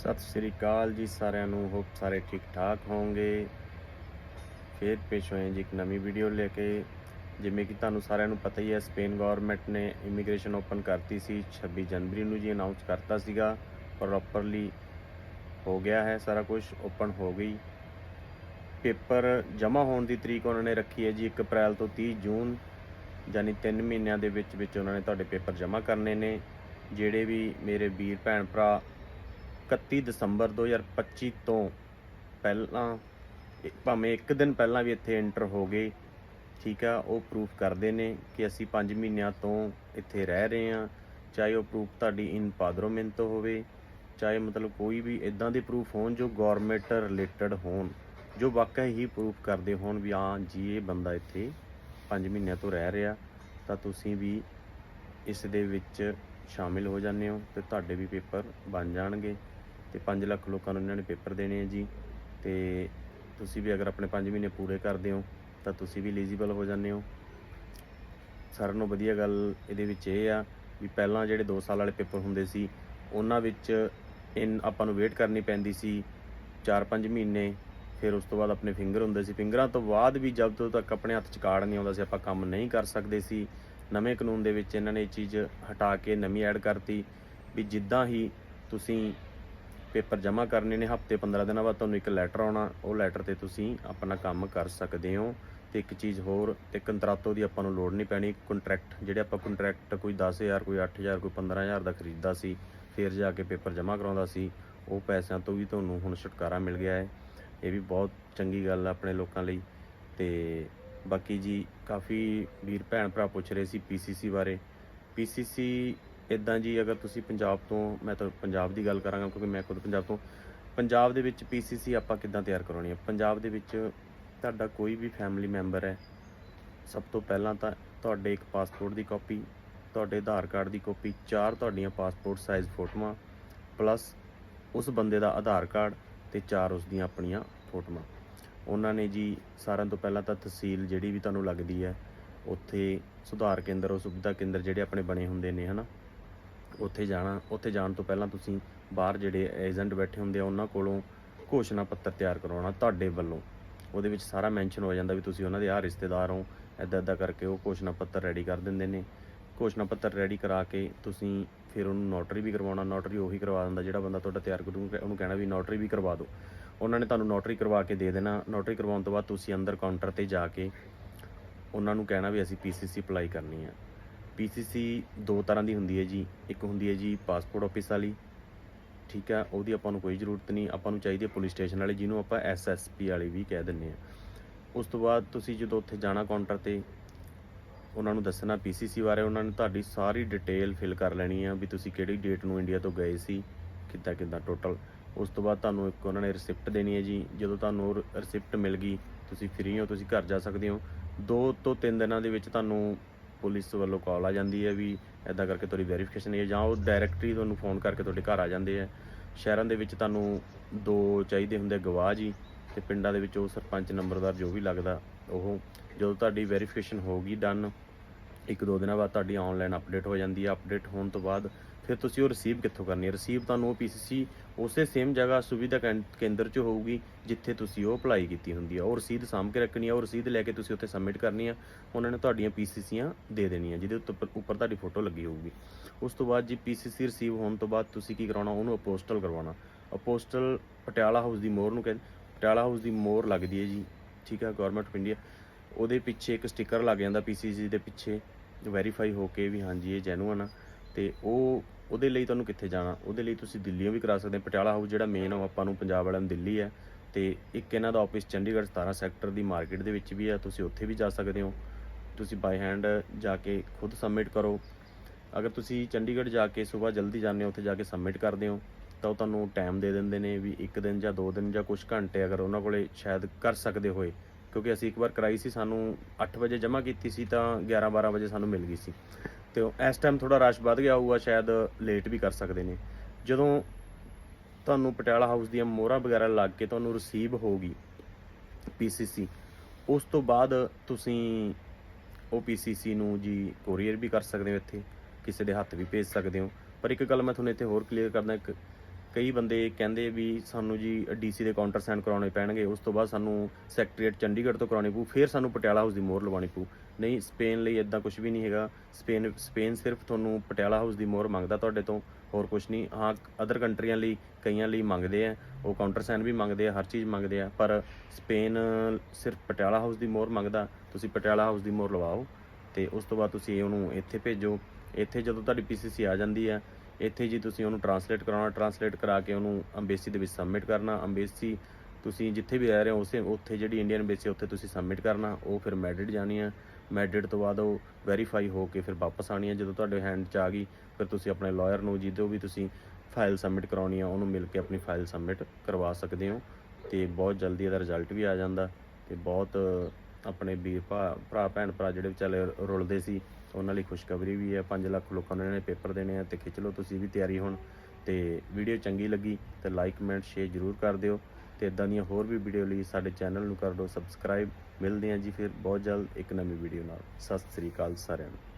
ਸਤਿ ਸ੍ਰੀ ਅਕਾਲ ਜੀ ਸਾਰਿਆਂ ਨੂੰ, ਹੋਪ ਸਾਰੇ ਠੀਕ ਠਾਕ ਹੋਵੋਗੇ। ਫੇਰ ਪੇਸ਼ ਹੋਏ ਜੀ ਇੱਕ ਨਵੀਂ ਵੀਡੀਓ ਲੈ ਕੇ। ਜਿਵੇਂ ਕਿ ਤੁਹਾਨੂੰ ਸਾਰਿਆਂ ਨੂੰ ਪਤਾ ਹੀ ਹੈ, ਸਪੇਨ ਗਵਰਨਮੈਂਟ ਨੇ ਇਮੀਗ੍ਰੇਸ਼ਨ ਓਪਨ ਕਰਤੀ ਸੀ 26 ਜਨਵਰੀ ਨੂੰ ਜੀ ਅਨਾਉਂਸ ਕਰਤਾ ਸੀਗਾ। ਪ੍ਰੋਪਰਲੀ ਹੋ ਗਿਆ ਹੈ ਸਾਰਾ ਕੁਝ ਓਪਨ ਹੋ ਗਈ। ਪੇਪਰ ਜਮ੍ਹਾਂ ਹੋਣ ਦੀ ਤਰੀਕ ਉਹਨਾਂ ਨੇ ਰੱਖੀ ਹੈ ਜੀ 1 ਅਪ੍ਰੈਲ ਤੋਂ 30 ਜੂਨ, ਯਾਨੀ 3 ਮਹੀਨਿਆਂ ਦੇ ਵਿੱਚ ਵਿੱਚ ਉਹਨਾਂ ਨੇ ਤੁਹਾਡੇ ਪੇਪਰ ਜਮ੍ਹਾਂ ਕਰਨੇ ਨੇ। ਜਿਹੜੇ ਵੀ ਮੇਰੇ ਵੀਰ ਭੈਣ ਭਰਾ 31 ਦਸੰਬਰ 2025 ਤੋਂ ਪਹਿਲਾਂ ਭਾਵੇਂ ਇੱਕ ਦਿਨ ਪਹਿਲਾਂ ਵੀ ਇੱਥੇ ਐਂਟਰ ਹੋ ਗਏ, ਠੀਕ ਆ, ਉਹ ਪ੍ਰੂਫ ਕਰਦੇ ਨੇ ਕਿ ਅਸੀਂ 5 ਮਹੀਨਿਆਂ ਤੋਂ ਇੱਥੇ ਰਹਿ ਰਹੇ ਹਾਂ, ਚਾਹੇ ਉਹ ਪ੍ਰੂਫ ਤੁਹਾਡੀ ਇਨ ਪਾਦਰੋਮੈਂਟ ਹੋਵੇ, ਚਾਹੇ ਮਤਲਬ ਕੋਈ ਵੀ ਇਦਾਂ ਦੇ ਪ੍ਰੂਫ ਹੋਣ ਜੋ ਗਵਰਨਮੈਂਟ ਰਿਲੇਟਡ ਹੋਣ, ਜੋ ਵਾਕਿਆ ਹੀ ਪ੍ਰੂਫ ਕਰਦੇ ਹੋਣ ਵੀ ਹਾਂ ਜੀ, ਇਹ ਬੰਦਾ ਇੱਥੇ 5 ਮਹੀਨਿਆਂ ਤੋਂ ਰਹਿ ਰਿਹਾ, ਤਾਂ ਤੁਸੀਂ ਵੀ ਇਸ ਦੇ ਵਿੱਚ ਸ਼ਾਮਿਲ ਹੋ ਜਾਂਦੇ ਹੋ ਤੇ ਤੁਹਾਡੇ ਵੀ ਪੇਪਰ ਬਣ ਜਾਣਗੇ। ਤੇ 5 ਲੱਖ ਲੋਕਾਂ ਨੂੰ ਇਹਨਾਂ ਨੇ ਪੇਪਰ ਦੇਣੇ ਆ ਜੀ। ਤੇ ਤੁਸੀਂ ਵੀ ਅਗਰ ਆਪਣੇ 5 ਮਹੀਨੇ ਪੂਰੇ ਕਰਦੇ ਹੋ, ਤਾਂ ਤੁਸੀਂ ਵੀ ਐਲੀਜੀਬਲ ਹੋ ਜਾਂਦੇ ਹੋ। ਸਾਰਿਆਂ ਨੂੰ ਵਧੀਆ ਗੱਲ ਇਹਦੇ ਵਿੱਚ ਇਹ ਆ ਵੀ ਪਹਿਲਾਂ ਜਿਹੜੇ 2 ਸਾਲ ਵਾਲੇ ਪੇਪਰ ਹੁੰਦੇ ਸੀ, ਉਹਨਾਂ ਵਿੱਚ ਇਨ ਆਪਾਂ ਨੂੰ ਵੇਟ ਕਰਨੀ ਪੈਂਦੀ ਸੀ 4-5 ਮਹੀਨੇ, ਫਿਰ ਉਸ ਤੋਂ ਬਾਅਦ ਆਪਣੇ ਫਿੰਗਰ ਹੁੰਦੇ ਸੀ। ਫਿੰਗਰਾਂ ਤੋਂ ਬਾਅਦ ਵੀ ਜਦੋਂ ਤੱਕ ਆਪਣੇ ਹੱਥ 'ਚ ਕਾਰਡ ਨਹੀਂ ਆਉਂਦਾ ਸੀ, ਆਪਾਂ ਕੰਮ ਨਹੀਂ ਕਰ ਸਕਦੇ ਸੀ। ਨਵੇਂ ਕਾਨੂੰਨ ਦੇ ਵਿੱਚ ਇਹਨਾਂ ਨੇ ਇਹ ਚੀਜ਼ ਹਟਾ ਕੇ ਨਵੀਂ ਐਡ ਕਰਤੀ ਵੀ ਜਿੱਦਾਂ ਹੀ ਤੁਸੀਂ ਪੇਪਰ ਜਮ੍ਹਾਂ ਕਰਨੇ ਨੇ, ਹਫ਼ਤੇ 15 ਦਿਨਾਂ ਬਾਅਦ ਤੁਹਾਨੂੰ ਇੱਕ ਲੈਟਰ ਆਉਣਾ, ਉਹ ਲੈਟਰ ਤੇ ਤੁਸੀਂ ਆਪਣਾ ਕੰਮ ਕਰ ਸਕਦੇ ਹੋ। ਤੇ ਇੱਕ ਚੀਜ਼ ਹੋਰ, ਤੇ ਕੰਟਰੈਕਟੋ ਦੀ ਆਪਾਂ ਨੂੰ ਲੋੜ ਨਹੀਂ ਪੈਣੀ ਕੰਟਰੈਕਟ ਜਿਹੜੇ ਆਪਾਂ ਕੰਟਰੈਕਟ ਕੋਈ 10000 ਕੋਈ 8000 ਕੋਈ 15000 ਦਾ ਖਰੀਦਦਾ ਸੀ, ਫਿਰ ਜਾ ਕੇ ਪੇਪਰ ਜਮ੍ਹਾਂ ਕਰਾਉਂਦਾ ਸੀ, ਉਹ ਪੈਸਿਆਂ ਤੋਂ ਵੀ ਤੁਹਾਨੂੰ ਹੁਣ ਛੁਟਕਾਰਾ ਮਿਲ ਗਿਆ ਹੈ। ਇਹ ਵੀ ਬਹੁਤ ਚੰਗੀ ਗੱਲ ਹੈ ਆਪਣੇ ਲੋਕਾਂ ਲਈ। ਤੇ ਬਾਕੀ ਜੀ, ਕਾਫੀ ਵੀਰ ਭੈਣ ਭਰਾ ਪੁੱਛ ਰਹੇ ਸੀ ਪੀਸੀਸੀ ਬਾਰੇ। ਪੀਸੀਸੀ ਇਦਾਂ ਜੀ ਅਗਰ ਤੁਸੀਂ ਪੰਜਾਬ ਤੋਂ, ਮੈਂ ਤਾਂ ਪੰਜਾਬ ਦੀ ਗੱਲ ਕਰਾਂਗਾ ਕਿਉਂਕਿ ਮੈਂ ਖੁਦ ਪੰਜਾਬ ਤੋਂ, ਪੰਜਾਬ ਦੇ ਵਿੱਚ ਪੀਸੀਸੀ ਆਪਾਂ ਕਿੱਦਾਂ ਤਿਆਰ ਕਰਾਉਣੀ ਹੈ ਪੰਜਾਬ ਦੇ ਵਿੱਚ ਤੁਹਾਡਾ ਕੋਈ ਵੀ ਫੈਮਿਲੀ ਮੈਂਬਰ ਹੈ, ਸਭ ਤੋਂ ਪਹਿਲਾਂ ਤਾਂ ਤੁਹਾਡੇ ਇੱਕ ਪਾਸਪੋਰਟ ਦੀ ਕਾਪੀ ਤੁਹਾਡੇ ਆਧਾਰ ਕਾਰਡ ਦੀ ਕਾਪੀ ਚਾਰ ਤੁਹਾਡੀਆਂ ਪਾਸਪੋਰਟ ਸਾਈਜ਼ ਫੋਟੋਆਂ ਪਲੱਸ ਉਸ ਬੰਦੇ ਦਾ ਆਧਾਰ ਕਾਰਡ ਤੇ ਚਾਰ ਉਸ ਦੀਆਂ ਆਪਣੀਆਂ ਫੋਟੋਆਂ। ਉਹਨਾਂ ਨੇ ਜੀ ਸਾਰਿਆਂ ਤੋਂ ਪਹਿਲਾਂ ਤਾਂ ਤਹਿਸੀਲ ਜਿਹੜੀ ਵੀ ਤੁਹਾਨੂੰ ਲੱਗਦੀ ਹੈ, ਉੱਥੇ ਸੁਧਾਰ ਕੇਂਦਰ, ਉਹ ਸੁਵਿਧਾ ਕੇਂਦਰ ਜਿਹੜੇ ਆਪਣੇ ਬਣੇ ਹੁੰਦੇ ਨੇ, ਹਨਾ? ਉੱਥੇ ਜਾਣਾ, ਉੱਥੇ ਜਾਣ ਤੋਂ ਪਹਿਲਾਂ ਤੁਸੀਂ ਬਾਹਰ ਜਿਹੜੇ ਏਜੰਟ ਬੈਠੇ ਹੁੰਦੇ ਆ, ਉਹਨਾਂ ਕੋਲੋਂ ਘੋਸ਼ਣਾ ਪੱਤਰ ਤਿਆਰ ਕਰਵਾਉਣਾ ਤੁਹਾਡੇ ਵੱਲੋਂ। ਉਹਦੇ ਵਿੱਚ ਸਾਰਾ ਮੈਂਸ਼ਨ ਹੋ ਜਾਂਦਾ ਵੀ ਤੁਸੀਂ ਉਹਨਾਂ ਦੇ ਆ ਰਿਸ਼ਤੇਦਾਰ ਹੋ ਐਦਾਂ ਐਦਾਂ ਕਰਕੇ ਉਹ ਘੋਸ਼ਣਾ ਪੱਤਰ ਰੈਡੀ ਕਰ ਦਿੰਦੇ ਨੇ। ਘੋਸ਼ਣਾ ਪੱਤਰ ਰੈਡੀ ਕਰਾ ਕੇ ਤੁਸੀਂ ਫਿਰ ਉਹਨੂੰ ਨੋਟਰੀ ਵੀ ਕਰਵਾਉਣਾ ਨੋਟਰੀ ਉਹੀ ਕਰਵਾ ਦਿੰਦਾ ਜਿਹੜਾ ਬੰਦਾ ਤੁਹਾਡਾ ਤਿਆਰ ਕਰੂਗਾ, ਉਹਨੂੰ ਕਹਿਣਾ ਵੀ ਨੋਟਰੀ ਵੀ ਕਰਵਾ ਦਿਓ। ਉਹਨਾਂ ਨੇ ਤੁਹਾਨੂੰ ਨੋਟਰੀ ਕਰਵਾ ਕੇ ਦੇ ਦੇਣਾ। ਨੋਟਰੀ ਕਰਵਾਉਣ ਤੋਂ ਬਾਅਦ ਤੁਸੀਂ ਅੰਦਰ ਕਾਊਂਟਰ ਤੇ ਜਾ ਕੇ ਉਹਨਾਂ ਨੂੰ ਕਹਿਣਾ ਵੀ ਅਸੀਂ ਪੀਸੀਸੀ ਅਪਲਾਈ ਕਰਨੀ ਹੈ ਪੀਸੀਸੀ ਦੋ ਤਰ੍ਹਾਂ ਦੀ ਹੁੰਦੀ ਹੈ ਜੀ। ਇੱਕ ਹੁੰਦੀ ਹੈ ਜੀ ਪਾਸਪੋਰਟ ਆਫਿਸ ਵਾਲੀ। ਠੀਕ ਹੈ, ਉਹਦੀ ਆਪਾਂ ਨੂੰ ਕੋਈ ਜ਼ਰੂਰਤ ਨਹੀਂ। ਆਪਾਂ ਨੂੰ ਚਾਹੀਦੀ ਹੈ ਪੁਲਿਸ ਸਟੇਸ਼ਨ ਵਾਲੀ, ਜਿਹਨੂੰ ਆਪਾਂ ਐਸਐਸਪੀ ਵਾਲੀ ਵੀ ਕਹਿ ਦਿੰਦੇ ਆ ਉਸ ਤੋਂ ਬਾਅਦ ਤੁਸੀਂ ਜਦੋਂ ਉੱਥੇ ਜਾਣਾ ਕਾਊਂਟਰ ਤੇ, ਉਹਨਾਂ ਨੂੰ ਦੱਸਣਾ ਪੀਸੀਸੀ ਬਾਰੇ, ਉਹਨਾਂ ਨੇ ਤੁਹਾਡੀ ਸਾਰੀ ਡਿਟੇਲ ਫਿਲ ਕਰ ਲੈਣੀ ਆ ਵੀ ਤੁਸੀਂ ਕਿਹੜੀ ਡੇਟ ਨੂੰ ਇੰਡੀਆ ਤੋਂ ਗਏ ਸੀ, ਕਿੱਦਾਂ ਕਿੱਦਾਂ ਟੋਟਲ ਉਸ ਤੋਂ ਬਾਅਦ ਤੁਹਾਨੂੰ ਇੱਕ ਉਹਨਾਂ ਨੇ ਰਿਸਿਪਟ ਦੇਣੀ ਹੈ ਜੀ। ਜਦੋਂ ਤੁਹਾਨੂੰ ਉਹ ਰਿਸਿਪਟ ਮਿਲ ਗਈ, ਤੁਸੀਂ ਫ੍ਰੀ ਹੋ, ਤੁਸੀਂ ਘਰ ਜਾ ਸਕਦੇ ਹੋ। ਦੋ ਤੋਂ ਤਿੰਨ ਦਿਨਾਂ ਦੇ ਵਿੱਚ ਤੁਹਾਨੂੰ ਪੁਲਿਸ ਵੱਲੋਂ ਕਾਲ ਆ ਜਾਂਦੀ ਹੈ ਵੀ ਐਦਾਂ ਕਰਕੇ ਤੁਹਾਡੀ ਵੈਰੀਫਿਕੇਸ਼ਨ ਹੈ ਜਾਂ ਉਹ ਡਾਇਰੈਕਟਲੀ ਤੁਹਾਨੂੰ ਫੋਨ ਕਰਕੇ ਤੁਹਾਡੇ ਘਰ ਆ ਜਾਂਦੇ ਆ। ਸ਼ਹਿਰਾਂ ਦੇ ਵਿੱਚ ਤੁਹਾਨੂੰ ਦੋ ਚਾਹੀਦੇ ਹੁੰਦੇ ਗਵਾਹ ਜੀ ਤੇ ਪਿੰਡਾਂ ਦੇ ਵਿੱਚ ਉਹ ਸਰਪੰਚ, ਨੰਬਰਦਾਰ ਜੋ ਵੀ ਲੱਗਦਾ, ਉਹ ਜਦੋਂ ਤੁਹਾਡੀ ਵੈਰੀਫਿਕੇਸ਼ਨ ਹੋ ਗਈ ਡਨ ਇੱਕ ਦੋ ਦਿਨਾਂ ਬਾਅਦ ਤੁਹਾਡੀ ਆਨਲਾਈਨ ਅਪਡੇਟ ਹੋ ਜਾਂਦੀ ਹੈ ਅਪਡੇਟ ਹੋਣ ਤੋਂ ਬਾਅਦ ਫਿਰ ਤੁਸੀਂ ਉਹ ਰਿਸੀਵ ਕਿੱਥੋਂ ਕਰਨੀ ਹੈ? ਰਿਸੀਵ ਤੁਹਾਨੂੰ ਉਹ ਪੀਸੀਸੀ ਉਸੇ ਸੇਮ ਜਗ੍ਹਾ ਸੁਵਿਧਾ ਕੈਂ- ਕੇਂਦਰ 'ਚ ਹੋਊਗੀ, ਜਿੱਥੇ ਤੁਸੀਂ ਉਹ ਅਪਲਾਈ ਕੀਤੀ ਹੁੰਦੀ ਹੈ ਉਹ ਰਸੀਦ ਸਾਂਭ ਕੇ ਰੱਖਣੀ ਹੈ ਉਹ ਰਸੀਦ ਲੈ ਕੇ ਤੁਸੀਂ ਉੱਥੇ ਸਬਮਿਟ ਕਰਨੀ ਹੈ ਉਹਨਾਂ ਨੇ ਤੁਹਾਡੀਆਂ ਪੀਸੀਸੀਆਂ ਦੇ ਦੇਣੀਆਂ, ਜਿਹਦੇ ਉੱਤੇ ਉੱਪਰ- ਉੱਪਰ ਤੁਹਾਡੀ ਫੋਟੋ ਲੱਗੀ ਹੋਊਗੀ। ਉਸ ਤੋਂ ਬਾਅਦ ਜੀ ਪੀਸੀਸੀ ਰਿਸੀਵ ਹੋਣ ਤੋਂ ਬਾਅਦ ਤੁਸੀਂ ਕੀ ਕਰਾਉਣਾ, ਉਹਨੂੰ ਅਪੋਸਟਲ ਕਰਵਾਉਣਾ। ਅਪੋਸਟਲ ਪਟਿਆਲਾ ਹਾਊਸ ਦੀ ਮੋਹਰ ਨੂੰ ਕਹਿੰਦੇ ਪਟਿਆਲਾ ਹਾਊਸ ਦੀ ਮੋਹਰ ਲੱਗਦੀ ਹੈ ਜੀ, ਠੀਕ ਹੈ ਗਵਰਨਮੈਂਟ ਆਫ ਇੰਡੀਆ ਉਹਦੇ ਪਿੱਛੇ ਇੱਕ ਸਟicker ਲੱਗ ਜਾਂਦਾ ਪੀਸੀਸੀ ਦੇ ਪਿੱਛੇ ਵੈਰੀਫਾਈ ਹੋ ਕੇ ਵੀ ਹਾਂਜੀ, ਇਹ ਜੈਨੂਅਨ ਆ। ਤੇ ਉਹ ਉਹਦੇ ਲਈ ਤੁਹਾਨੂੰ ਕਿੱਥੇ ਜਾਣਾ? ਉਹਦੇ ਲਈ ਤੁਸੀਂ ਦਿੱਲੀੋਂ ਵੀ ਕਰਾ ਸਕਦੇ ਹੋ। ਪਟਿਆਲਾ ਹਾਊਸ ਜਿਹੜਾ ਮੇਨ ਉਹ ਆਪਾਂ ਨੂੰ ਪੰਜਾਬ ਵਾਲਿਆਂ ਨੂੰ ਦਿੱਲੀ ਹੈ। ਤੇ ਇੱਕ ਇਹਨਾਂ ਦਾ ਆਫਿਸ ਚੰਡੀਗੜ੍ਹ 17 ਸੈਕਟਰ ਦੀ ਮਾਰਕੀਟ ਦੇ ਵਿੱਚ ਵੀ ਹੈ ਤੁਸੀਂ ਉੱਥੇ ਵੀ ਜਾ ਸਕਦੇ ਹੋ। ਤੁਸੀਂ ਬਾਈ ਹੈਂਡ ਜਾ ਕੇ ਖੁਦ ਸਬਮਿਟ ਕਰੋ। ਅਗਰ ਤੁਸੀਂ ਚੰਡੀਗੜ੍ਹ ਜਾ ਕੇ ਸਵੇਰ ਜਲਦੀ ਜਾਂਦੇ ਹੋ, ਉੱਥੇ ਜਾ ਕੇ ਸਬਮਿਟ ਕਰਦੇ ਹੋ, ਤਾਂ ਉਹ ਤੁਹਾਨੂੰ ਟਾਈਮ ਦੇ ਦਿੰਦੇ ਨੇ ਵੀ ਇੱਕ ਦਿਨ ਜਾਂ ਦੋ ਦਿਨ ਜਾਂ ਕੁਝ ਘੰਟੇ ਅਗਰ ਉਹਨਾਂ ਕੋਲੇ ਸ਼ਾਇਦ ਕਰ ਸਕਦੇ ਹੋਏ। ਕਿਉਂਕਿ ਅਸੀਂ ਇੱਕ ਵਾਰ ਕਰਾਈ ਸੀ, ਸਾਨੂੰ 8 ਵਜੇ ਜਮ੍ਹਾਂ ਕੀਤੀ ਸੀ, ਤਾਂ 11 12 ਵਜੇ ਸਾਨੂੰ ਮਿਲ ਗਈ ਸੀ। ਤੇ ਇਸ ਟਾਈਮ ਥੋੜਾ ਰਸ਼ ਵੱਧ ਗਿਆ ਹੋਊਗਾ, ਸ਼ਾਇਦ ਲੇਟ ਵੀ ਕਰ ਸਕਦੇ ਨੇ। ਜਦੋਂ ਤੁਹਾਨੂੰ ਪਟਿਆਲਾ ਹਾਊਸ ਦੀਆਂ ਮੋਹਰਾਂ ਵਗੈਰਾ ਲੱਗ ਕੇ ਤੁਹਾਨੂੰ ਰਿਸੀਵ ਹੋਊਗੀ ਪੀਸੀਸੀ ਉਸ ਤੋਂ ਬਾਅਦ ਤੁਸੀਂ ਉਹ ਪੀਸੀਸੀ ਨੂੰ ਜੀ ਕੋਰੀਅਰ ਵੀ ਕਰ ਸਕਦੇ ਹੋ ਇੱਥੇ, ਕਿਸੇ ਦੇ ਹੱਥ ਵੀ ਭੇਜ ਸਕਦੇ ਹੋ। ਪਰ ਇੱਕ ਗੱਲ ਮੈਂ ਤੁਹਾਨੂੰ ਇੱਥੇ ਹੋਰ ਕਲੀਅਰ ਕਰਦਾ, ਇੱਕ ਕਈ ਬੰਦੇ ਕਹਿੰਦੇ ਵੀ ਸਾਨੂੰ ਜੀ ਡੀਸੀ ਦੇ ਕਾਊਂਟਰ ਸਾਈਨ ਕਰਾਉਣੇ ਪੈਣਗੇ, ਉਸ ਤੋਂ ਬਾਅਦ ਸਾਨੂੰ ਸੈਕਟਰੀਏਟ ਚੰਡੀਗੜ੍ਹ ਤੋਂ ਕਰਾਉਣੀ ਪਊ, ਫਿਰ ਸਾਨੂੰ ਪਟਿਆਲਾ ਹਾਊਸ ਦੀ ਮੋਹਰ ਲਵਾਉਣੀ ਪਊ। ਨਹੀਂ, ਸਪੇਨ ਲਈ ਇਦਾਂ ਕੁਝ ਵੀ ਨਹੀਂ ਹੈਗਾ। ਸਪੇਨ ਸਪੇਨ ਸਿਰਫ ਤੁਹਾਨੂੰ ਪਟਿਆਲਾ ਹਾਊਸ ਦੀ ਮੋਹਰ ਮੰਗਦਾ ਤੁਹਾਡੇ ਤੋਂ, ਹੋਰ ਕੁਝ ਨਹੀਂ। ਹਾਂ ਅਦਰ ਕੰਟਰੀਆਂ ਲਈ, ਕਈਆਂ ਲਈ ਮੰਗਦੇ ਆ, ਉਹ ਕਾਊਂਟਰ ਸਾਈਨ ਵੀ ਮੰਗਦੇ ਆ, ਹਰ ਚੀਜ਼ ਮੰਗਦੇ ਆ, ਪਰ ਸਪੇਨ ਸਿਰਫ ਪਟਿਆਲਾ ਹਾਊਸ ਦੀ ਮੋਹਰ ਮੰਗਦਾ, ਤੁਸੀਂ ਪਟਿਆਲਾ ਹਾਊਸ ਦੀ ਮੋਹਰ ਲਵਾਓ ਤੇ ਉਸ ਤੋਂ ਬਾਅਦ ਤੁਸੀਂ ਉਹਨੂੰ ਇੱਥੇ ਭੇਜੋ। ਇੱਥੇ ਜਦੋਂ ਤੁਹਾਡੀ ਪੀਸੀਸੀ ਆ ਜਾਂਦੀ ਹੈ ਇੱਥੇ ਜੀ ਤੁਸੀਂ ਉਹਨੂੰ ਟਰਾਂਸਲੇਟ ਕਰਾਉਣਾ ਟਰਾਂਸਲੇਟ ਕਰਾ ਕੇ ਉਹਨੂੰ ਅੰਬੇਸੀ ਦੇ ਵਿੱਚ ਸਬਮਿਟ ਕਰਨਾ। ਅੰਬੇਸੀ ਤੁਸੀਂ ਜਿੱਥੇ ਵੀ ਰਹਿ ਰਹੇ ਹੋ, ਉਸੇ ਉੱਥੇ ਜਿਹੜੀ ਇੰਡੀਅਨ ਅੰਬੇਸੀ ਉੱਥੇ ਤੁਸੀਂ ਸਬਮਿਟ ਕਰਨਾ। ਉਹ ਫਿਰ ਮੈਡਰਿਡ ਜਾਣੀ ਹੈ। ਮੈਡਰਿਡ ਤੋਂ ਬਾਅਦ ਉਹ ਵੈਰੀਫਾਈ ਹੋ ਕੇ ਫਿਰ ਵਾਪਸ ਆਣੀ ਹੈ। ਜਦੋਂ ਤੁਹਾਡੇ ਹੈਂਡ 'ਚ ਆ ਗਈ, ਫਿਰ ਤੁਸੀਂ ਆਪਣੇ ਲਾਇਰ ਨੂੰ, ਜਿਹਦੋਂ ਵੀ ਤੁਸੀਂ ਫਾਈਲ ਸਬਮਿਟ ਕਰਾਉਣੀ ਆ ਉਹਨੂੰ ਮਿਲ ਕੇ ਆਪਣੀ ਫਾਈਲ ਸਬਮਿਟ ਕਰਵਾ ਸਕਦੇ ਹੋ। ਤੇ ਬਹੁਤ ਜਲਦੀ ਇਹਦਾ ਰਿਜ਼ਲਟ ਵੀ ਆ ਜਾਂਦਾ। ਤੇ ਬਹੁਤ ਆਪਣੇ ਵੀਰ ਭਾ- ਭਰਾ, ਭੈਣ, ਭਰਾ ਜਿਹੜੇ ਵਿਚਾਲੇ ਰੁਲਦੇ ਸੀ ਉਹਨਾਂ ਲਈ ਖੁਸ਼ਖਬਰੀ ਵੀ ਹੈ। 5 ਲੱਖ ਲੋਕਾਂ ਨੂੰ ਇਹਨਾਂ ਨੇ ਪੇਪਰ ਦੇਣੇ ਆ ਤੇ ਖਿੱਚ ਲਓ ਤੁਸੀਂ ਵੀ ਤਿਆਰੀ ਹੁਣ। ਤੇ ਵੀਡੀਓ ਚੰਗੀ ਲੱਗੀ ਤੇ ਲਾਈਕ ਕਮੈਂਟ ਸ਼ੇਅਰ ਜਰੂਰ ਕਰ ਦਿਓ। ਤੇ ਇਦਾਂ ਦੀਆਂ ਹੋਰ ਵੀ ਵੀਡੀਓ ਲਈ ਸਾਡੇ ਚੈਨਲ ਨੂੰ ਕਰ ਦਿਓ ਸਬਸਕ੍ਰਾਈਬ ਮਿਲਦੇ ਹਾਂ ਜੀ ਫਿਰ। ਬਹੁਤ ਜਲਦ ਇੱਕ ਨਵੀਂ ਵੀਡੀਓ ਨਾਲ। ਸਤਿ ਸ੍ਰੀ ਅਕਾਲ ਸਾਰਿਆਂ ਨੂੰ।